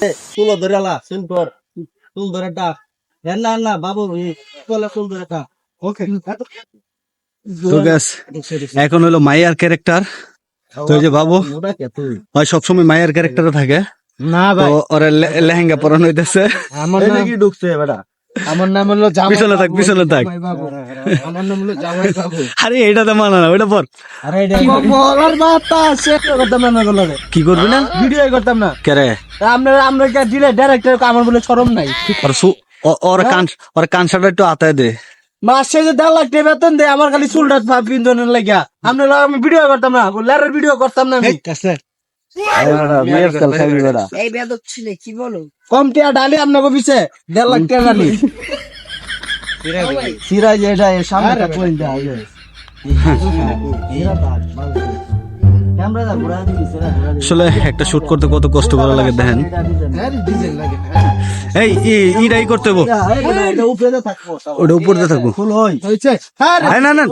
তুলো ধরে আলা শুন পর তুল ধরে ডাক। হ্যাঁ না না বাবু তুলে তুল ধরে ডাক। ওকে। এখন হলো মাইয়ার ক্যারেক্টার তো যে বাবু ওই হয় সবসময় মায়ের ক্যারেক্টার থাকে। না ভাই। ওরা লে- লেহেঙ্গা পরানো হইতেছে। আমার নাকি ঢুকছে বেটা? আমার নাম হলো জামাই পিছনে থাক পিছনে থাক। আমার নাম হলো জামাই বাবু। আরে এটা তো মানা না ওইটা পর। আরে এটা বলার সে করতাম না গুলো কি করবি না? ভিডিও করতাম না। কেরে আমরা আমরা দিলে ডাইরেক্টর আমার বলে শরম নাই। ওর সু- ওর কান ওর কানসাটা একটু আতায় দে। মাসে যে দেড় লাখ টাকা বেতন দেয় আমার খালি চুলটা পিন্ধনের লাগিয়া। আমরা আমি ভিডিও করতাম না লেয়ারের ভিডিও করতাম না আমি। এই বেদক ছিলে কি বলো কম টিয়া ডালি আপনাকে পিছে দেড় লাখ টাকা ডালি সিরাজ এটা সামনে আসলে একটা শুট করতে কত কষ্ট করা লাগে, দেখেন। করতে ওটা উপরে থাকব। না না।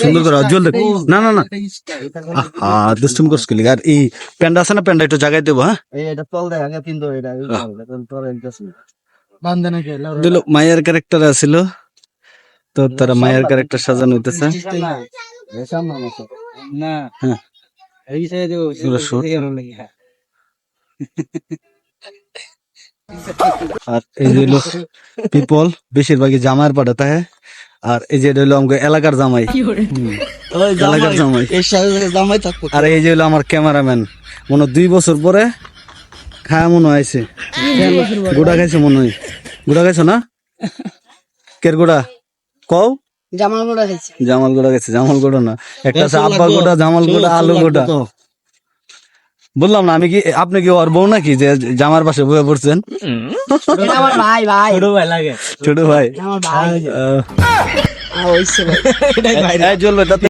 সুন্দর করে দেখ না না না। দুষ্টুম করছ আর এই প্যান্ডা আছে না, প্যান্ডা একটু জাগাই দেবো হ্যাঁ? এটা দিল, মায়ের ক্যারেক্টার আছিল তো তারা মায়ের ক্যারেক্টার সাজানো হইতেছে। না। হ্যাঁ। এই সাইডে আর এই যে হলো পিপল বেশিরভাগই জামাইয়ের পাঠাতে তাহে আর এই যে হলো আমাকে এলাকার জামাই। এলাকার জামাই। জামাই থাকব। আর এই যে হলো আমার ক্যামেরাম্যান মনে দুই বছর পরে খায়া মনে হয়েছে গোড়া খাইছে মনে হয়। গোড়া খাইছো না? কের গোড়া? কও? খাইছে না। একটা আছে বললাম না আমি কি আপনি কি ওর বউ নাকি যে জামার পাশে বয়ে পড়ছেন? আমার ভাই ভাই। ছোট ভাই লাগে। ছোট ভাই। আমার ভাই।